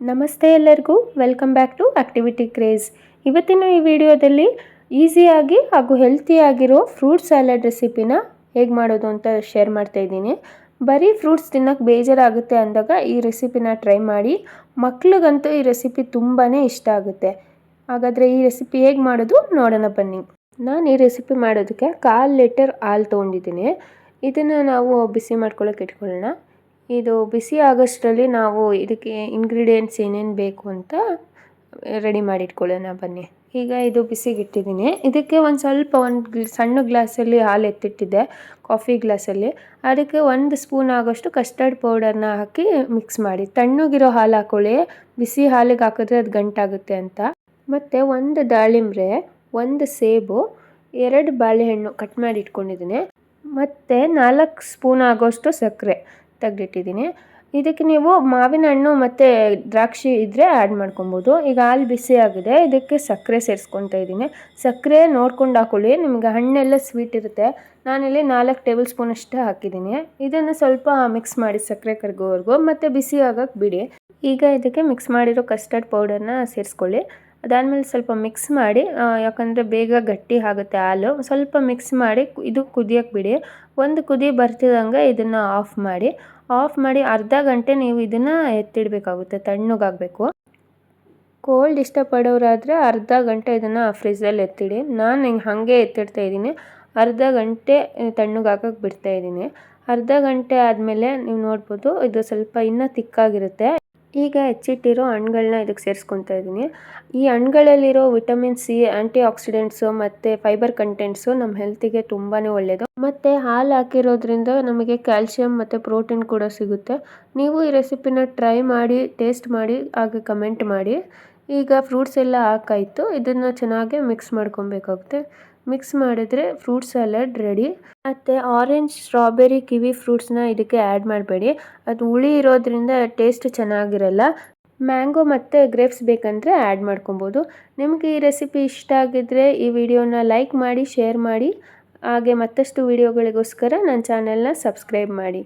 ನಮಸ್ತೆ ಎಲ್ಲರಿಗೂ. Welcome back to activity craze ಇವತ್ತಿನ ಈ ವಿಡಿಯೋದಲ್ಲಿ ಈಸಿಯಾಗಿ ಹಾಗೂ ಹೆಲ್ತಿಯಾಗಿರೋ ಫ್ರೂಟ್ ಸ್ಯಾಲಡ್ ರೆಸಿಪಿನ ಹೇಗೆ ಮಾಡೋದು ಅಂತ ಶೇರ್ ಮಾಡ್ತಾ ಇದ್ದೀನಿ. ಬರೀ ಫ್ರೂಟ್ಸ್ ತಿನ್ನೋಕ್ಕೆ ಬೇಜಾರಾಗುತ್ತೆ ಅಂದಾಗ ಈ ರೆಸಿಪಿನ ಟ್ರೈ ಮಾಡಿ. ಮಕ್ಳಿಗಂತೂ ಈ ರೆಸಿಪಿ ತುಂಬಾ ಇಷ್ಟ ಆಗುತ್ತೆ. ಹಾಗಾದರೆ ಈ ರೆಸಿಪಿ ಹೇಗೆ ಮಾಡೋದು ನೋಡೋಣ ಬನ್ನಿ. ನಾನು ಈ ರೆಸಿಪಿ ಮಾಡೋದಕ್ಕೆ ಕಾಲು ಲೀಟರ್ ಹಾಲು ತೊಗೊಂಡಿದ್ದೀನಿ. ಇದನ್ನು ನಾವು ಬಿಸಿ ಮಾಡ್ಕೊಳ್ಳೋಕೆ ಇಟ್ಕೊಳ್ಳೋಣ. ಇದು ಬಿಸಿ ಆಗೋಷ್ಟರಲ್ಲಿ ನಾವು ಇದಕ್ಕೆ ಇಂಗ್ರೀಡಿಯೆಂಟ್ಸ್ ಏನೇನು ಬೇಕು ಅಂತ ರೆಡಿ ಮಾಡಿ ಇಟ್ಕೊಳ್ಳೋಣ ಬನ್ನಿ. ಈಗ ಇದು ಬಿಸಿಗಿಟ್ಟಿದ್ದೀನಿ ಇದಕ್ಕೆ ಒಂದು ಸ್ವಲ್ಪ ಒಂದು ಸಣ್ಣ ಗ್ಲಾಸಲ್ಲಿ ಹಾಲು ಎತ್ತಿಟ್ಟಿದ್ದೆ ಕಾಫಿ ಗ್ಲಾಸಲ್ಲಿ ಅದಕ್ಕೆ ಒಂದು ಸ್ಪೂನ್ ಆಗೋಷ್ಟು ಕಸ್ಟರ್ಡ್ ಪೌಡರ್ನ ಹಾಕಿ ಮಿಕ್ಸ್ ಮಾಡಿ. ತಣ್ಣಗಿರೋ ಹಾಲು ಹಾಕೊಳ್ಳಿ. ಬಿಸಿ ಹಾಲಿಗೆ ಹಾಕಿದ್ರೆ ಅದು ಗಂಟಾಗುತ್ತೆ ಅಂತ. ಮತ್ತು ಒಂದು ದಾಳಿಂಬ್ರೆ, ಒಂದು ಸೇಬು, ಎರಡು ಬಾಳೆಹಣ್ಣು ಕಟ್ ಮಾಡಿ ಇಟ್ಕೊಂಡಿದ್ದೀನಿ ಮತ್ತು ನಾಲ್ಕು ಸ್ಪೂನ್ ಆಗೋಷ್ಟು ಸಕ್ಕರೆ. ತೆಗೆದಿಟ್ಟಿದ್ದೀನಿ. ಇದಕ್ಕೆ ನೀವು ಮಾವಿನ ಹಣ್ಣು ಮತ್ತು ದ್ರಾಕ್ಷಿ ಇದ್ದರೆ ಆ್ಯಡ್ ಮಾಡ್ಕೊಬೋದು. ಈಗ ಹಾಲು ಬಿಸಿ ಆಗಿದೆ, ಇದಕ್ಕೆ ಸಕ್ಕರೆ ಸೇರಿಸ್ಕೊತಾ ಇದ್ದೀನಿ. ಸಕ್ಕರೆ ನೋಡ್ಕೊಂಡು ಹಾಕೊಳ್ಳಿ, ನಿಮಗೆ ಹಣ್ಣೆಲ್ಲ ಸ್ವೀಟ್ ಇರುತ್ತೆ. ನಾನಿಲ್ಲಿ ನಾಲ್ಕು ಟೇಬಲ್ ಸ್ಪೂನ್ ಅಷ್ಟೇ ಹಾಕಿದ್ದೀನಿ. ಇದನ್ನು ಸ್ವಲ್ಪ ಮಿಕ್ಸ್ ಮಾಡಿ ಸಕ್ಕರೆ ಕರ್ಗೋವರೆಗೂ, ಮತ್ತು ಬಿಸಿ ಆಗೋಕ್ಕೆ ಬಿಡಿ. ಈಗ ಇದಕ್ಕೆ ಮಿಕ್ಸ್ ಮಾಡಿರೋ ಕಸ್ಟರ್ಡ್ ಪೌಡರ್ನ ಸೇರಿಸ್ಕೊಳ್ಳಿ. ಅದಾದಮೇಲೆ ಸ್ವಲ್ಪ ಮಿಕ್ಸ್ ಮಾಡಿ ಯಾಕಂದರೆ ಬೇಗ ಗಟ್ಟಿ ಆಗುತ್ತೆ ಹಾಲು. ಸ್ವಲ್ಪ ಮಿಕ್ಸ್ ಮಾಡಿ ಇದು ಕುದಿಯೋಕ್ಕೆ ಬಿಡಿ. ಒಂದು ಕುದಿ ಬರ್ತಿದ್ದಂಗೆ ಇದನ್ನು ಆಫ್ ಮಾಡಿ. ಆಫ್ ಮಾಡಿ ಅರ್ಧ ಗಂಟೆ ನೀವು ಇದನ್ನು ಎತ್ತಿಡಬೇಕಾಗುತ್ತೆ, ತಣ್ಣಗಾಗಬೇಕು. ಕೋಲ್ಡ್ ಇಷ್ಟಪಡೋರಾದರೆ ಅರ್ಧ ಗಂಟೆ ಇದನ್ನು ಫ್ರಿಜ್ಜಲ್ಲಿ ಎತ್ತಿಡಿ. ನಾನು ಹಿಂಗೆ ಹಾಗೆ ಎತ್ತಿಡ್ತಾ ಇದ್ದೀನಿ. ಅರ್ಧ ಗಂಟೆ ತಣ್ಣಗಾಗಕ್ಕೆ ಬಿಡ್ತಾ ಇದ್ದೀನಿ. ಅರ್ಧ ಗಂಟೆ ಆದಮೇಲೆ ನೀವು ನೋಡ್ಬೋದು, ಇದು ಸ್ವಲ್ಪ ಇನ್ನೂ ತಿಕ್ಕಾಗಿರುತ್ತೆ ಈಗ ಹೆಚ್ಚಿಟ್ಟಿರೋ ಹಣ್ಗಳನ್ನ ಇದಕ್ಕೆ ಸೇರಿಸ್ಕೊತಾ ಇದ್ದೀನಿ. ಈ ಹಣ್ಗಳಲ್ಲಿರೋ ವಿಟಮಿನ್ ಸಿ ಆ್ಯಂಟಿ ಆಕ್ಸಿಡೆಂಟ್ಸು ಮತ್ತು ಫೈಬರ್ ಕಂಟೆಂಟ್ಸು ನಮ್ಮ ಹೆಲ್ತಿಗೆ ತುಂಬಾ ಒಳ್ಳೆಯದು ಮತ್ತು ಹಾಲು ಹಾಕಿರೋದ್ರಿಂದ ನಮಗೆ ಕ್ಯಾಲ್ಶಿಯಂ ಮತ್ತು ಪ್ರೋಟೀನ್ ಕೂಡ ಸಿಗುತ್ತೆ. ನೀವು ಈ ರೆಸಿಪಿನ ಟ್ರೈ ಮಾಡಿ, ಟೇಸ್ಟ್ ಮಾಡಿ, ಹಾಗೆ ಕಮೆಂಟ್ ಮಾಡಿ. ಈಗ ಫ್ರೂಟ್ಸ್ ಎಲ್ಲ ಹಾಕಾಯಿತು. ಇದನ್ನು ಚೆನ್ನಾಗಿ ಮಿಕ್ಸ್ ಮಾಡ್ಕೊಬೇಕಾಗುತ್ತೆ. ಮಿಕ್ಸ್ ಮಾಡಿದರೆ ಫ್ರೂಟ್ ಸಲಾಡ್ ರೆಡಿ ಮತ್ತು ಆರೆಂಜ್ ಸ್ಟ್ರಾಬೆರಿ ಕಿವಿ ಫ್ರೂಟ್ಸ್ನ ಇದಕ್ಕೆ ಆ್ಯಡ್ ಮಾಡಬೇಡಿ. ಅದು ಹುಳಿ ಇರೋದ್ರಿಂದ ಟೇಸ್ಟ್ ಚೆನ್ನಾಗಿರಲ್ಲ. ಮ್ಯಾಂಗೋ ಮತ್ತು ಗ್ರೇಪ್ಸ್ ಬೇಕಂದರೆ ಆ್ಯಡ್ ಮಾಡ್ಕೊಬೋದು. ನಿಮಗೆ ಈ ರೆಸಿಪಿ ಇಷ್ಟ ಆಗಿದ್ದರೆ ಈ ವಿಡಿಯೋನ ಲೈಕ್ ಮಾಡಿ ಶೇರ್ ಮಾಡಿ. ಹಾಗೆ ಮತ್ತಷ್ಟು ವಿಡಿಯೋಗಳಿಗೋಸ್ಕರ ನನ್ನ ಚಾನೆಲ್ನ ಸಬ್ಸ್ಕ್ರೈಬ್ ಮಾಡಿ.